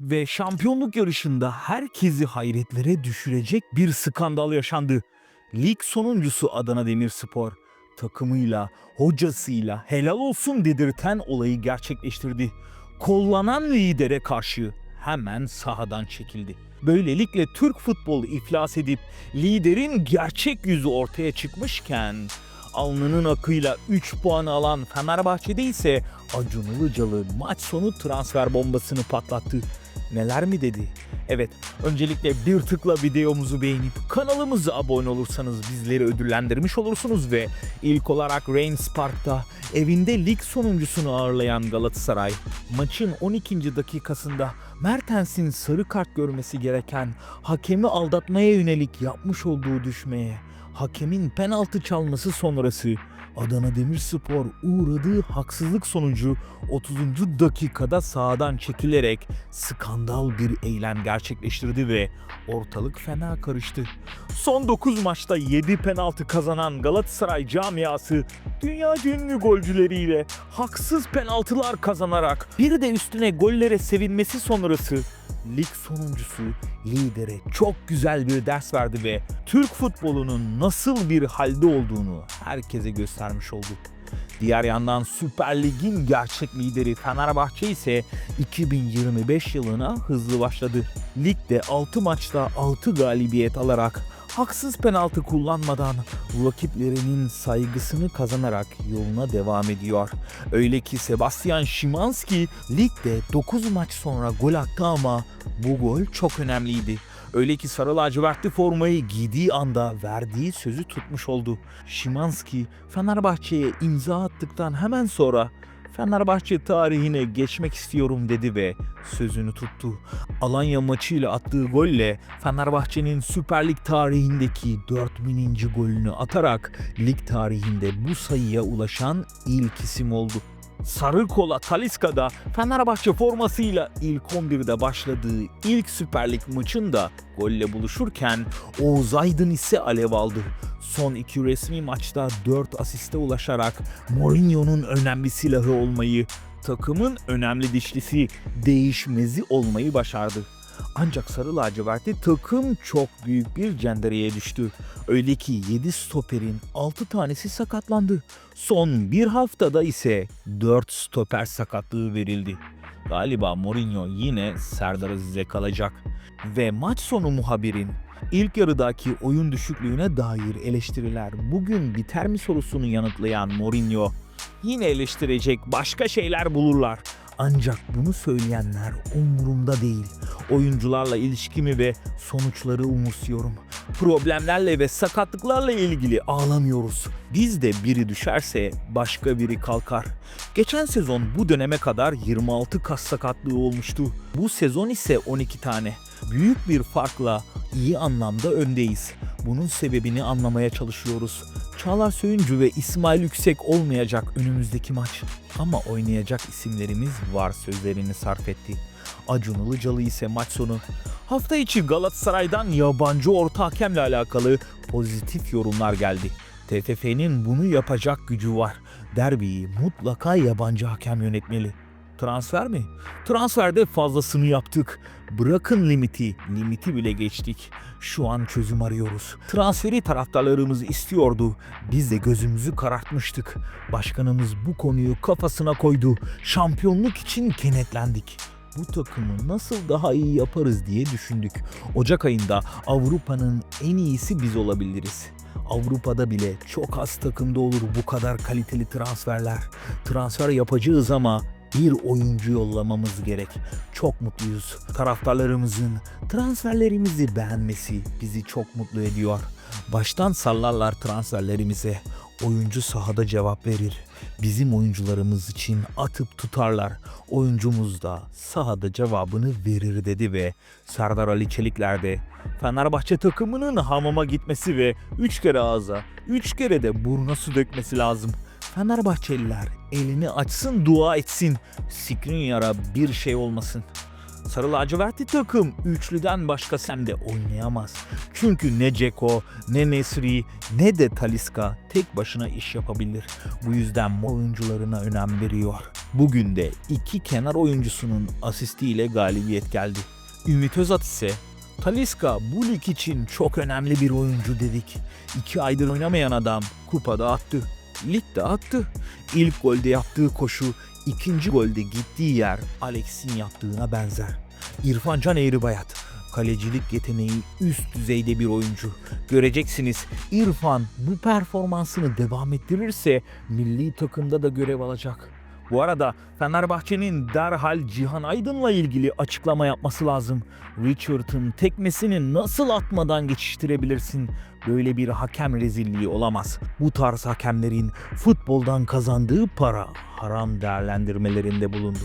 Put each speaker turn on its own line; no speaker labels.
Ve şampiyonluk yarışında herkesi hayretlere düşürecek bir skandal yaşandı. Lig sonuncusu Adana Demirspor takımıyla, hocasıyla helal olsun dedirten olayı gerçekleştirdi. Kollanan lidere karşı hemen sahadan çekildi. Böylelikle Türk futbolu iflas edip liderin gerçek yüzü ortaya çıkmışken alnının akıyla 3 puan alan Fenerbahçe'de ise Acun Ilıcalı maç sonu transfer bombasını patlattı. Neler mi dedi? Evet, öncelikle bir tıkla videomuzu beğenip kanalımıza abone olursanız bizleri ödüllendirmiş olursunuz ve ilk olarak Reims Park'ta evinde lig sonuncusunu ağırlayan Galatasaray maçın 12. dakikasında Mertens'in sarı kart görmesi gereken hakemi aldatmaya yönelik yapmış olduğu düşmeye hakemin penaltı çalması sonrası Adana Demirspor uğradığı haksızlık sonucu 30. dakikada sahadan çekilerek skandal bir eylem gerçekleştirdi ve ortalık fena karıştı. Son 9 maçta 7 penaltı kazanan Galatasaray camiası dünya ünlü golcüleriyle haksız penaltılar kazanarak bir de üstüne gollere sevinmesi sonrası lig sonuncusu lidere çok güzel bir ders verdi ve Türk futbolunun nasıl bir halde olduğunu herkese göstermiş oldu. Diğer yandan Süper Lig'in gerçek lideri Fenerbahçe ise 2025 yılına hızlı başladı. Ligde 6 maçta 6 galibiyet alarak haksız penaltı kullanmadan rakiplerinin saygısını kazanarak yoluna devam ediyor. Öyle ki Sebastian Szymanski ligde 9 maç sonra gol attı ama bu gol çok önemliydi. Öyle ki sarı lacivertli formayı giydiği anda verdiği sözü tutmuş oldu. Szymanski Fenerbahçe'ye imza attıktan hemen sonra Fenerbahçe tarihine geçmek istiyorum dedi ve sözünü tuttu. Alanya maçıyla attığı golle Fenerbahçe'nin Süper Lig tarihindeki 4000. golünü atarak lig tarihinde bu sayıya ulaşan ilk isim oldu. Sarı kola Taliska'da Fenerbahçe formasıyla ilk 11'de başladığı ilk Süper Lig maçında golle buluşurken Oğuz Aydın ise alev aldı. Son iki resmi maçta 4 asiste ulaşarak Mourinho'nun önemli silahı olmayı, takımın önemli dişlisi değişmezi olmayı başardı. Ancak Sarı Lacivert'te takım çok büyük bir cendereye düştü. Öyle ki 7 stoperin 6 tanesi sakatlandı. Son bir haftada ise 4 stoper sakatlığı verildi. Galiba Mourinho yine Serdar Aziz'e kalacak. Ve maç sonu muhabirin ilk yarıdaki oyun düşüklüğüne dair eleştiriler bugün biter mi sorusunu yanıtlayan Mourinho yine eleştirecek başka şeyler bulurlar. Ancak bunu söyleyenler umurumda değil. Oyuncularla ilişkimi ve sonuçları umursuyorum. Problemlerle ve sakatlıklarla ilgili ağlamıyoruz. Bizde biri düşerse başka biri kalkar. Geçen sezon bu döneme kadar 26 kas sakatlığı olmuştu. Bu sezon ise 12 tane. Büyük bir farkla iyi anlamda öndeyiz. Bunun sebebini anlamaya çalışıyoruz. Çağlar Söyüncü ve İsmail Yüksek olmayacak önümüzdeki maç. Ama oynayacak isimlerimiz var sözlerini sarf etti. Acun Ilıcalı ise maç sonu hafta içi Galatasaray'dan yabancı orta hakemle alakalı pozitif yorumlar geldi. TFF'nin bunu yapacak gücü var. Derbiyi mutlaka yabancı hakem yönetmeli. Transfer mi? Transferde fazlasını yaptık. Bırakın limiti, limiti bile geçtik. Şu an çözüm arıyoruz. Transferi taraftarlarımız istiyordu. Biz de gözümüzü karartmıştık. Başkanımız bu konuyu kafasına koydu. Şampiyonluk için kenetlendik. Bu takımı nasıl daha iyi yaparız diye düşündük. Ocak ayında Avrupa'nın en iyisi biz olabiliriz. Avrupa'da bile çok az takımda olur bu kadar kaliteli transferler. Transfer yapacağız ama bir oyuncu yollamamız gerek. Çok mutluyuz. Taraftarlarımızın transferlerimizi beğenmesi bizi çok mutlu ediyor. Baştan sallarlar transferlerimize. Oyuncu sahada cevap verir. Bizim oyuncularımız için atıp tutarlar. Oyuncumuz da sahada cevabını verir dedi ve Serdar Ali Çelikler de Fenerbahçe takımının hamama gitmesi ve 3 kere ağza, 3 kere de buruna su dökmesi lazım. Fenerbahçeliler elini açsın dua etsin. Skriniar'a bir şey olmasın. Sarı lacivertli takım üçlüden başka sende oynayamaz. Çünkü ne Ceko, ne Nesri, ne de Taliska tek başına iş yapabilir. Bu yüzden oyuncularına önem veriyor. Bugün de iki kenar oyuncusunun asistiyle galibiyet geldi. Ümit Özat ise Taliska bu lig için çok önemli bir oyuncu dedik. İki aydır oynamayan adam kupada attı. Ligde attı. İlk golde yaptığı koşu, ikinci golde gittiği yer Alex'in yaptığına benzer. İrfan Can Eğribayat, kalecilik yeteneği üst düzeyde bir oyuncu. Göreceksiniz İrfan bu performansını devam ettirirse milli takımda da görev alacak. Bu arada Fenerbahçe'nin derhal Cihan Aydın'la ilgili açıklama yapması lazım. Richard'ın tekmesini nasıl atmadan geçiştirebilirsin? Böyle bir hakem rezilliği olamaz. Bu tarz hakemlerin futboldan kazandığı para haram değerlendirmelerinde bulundu.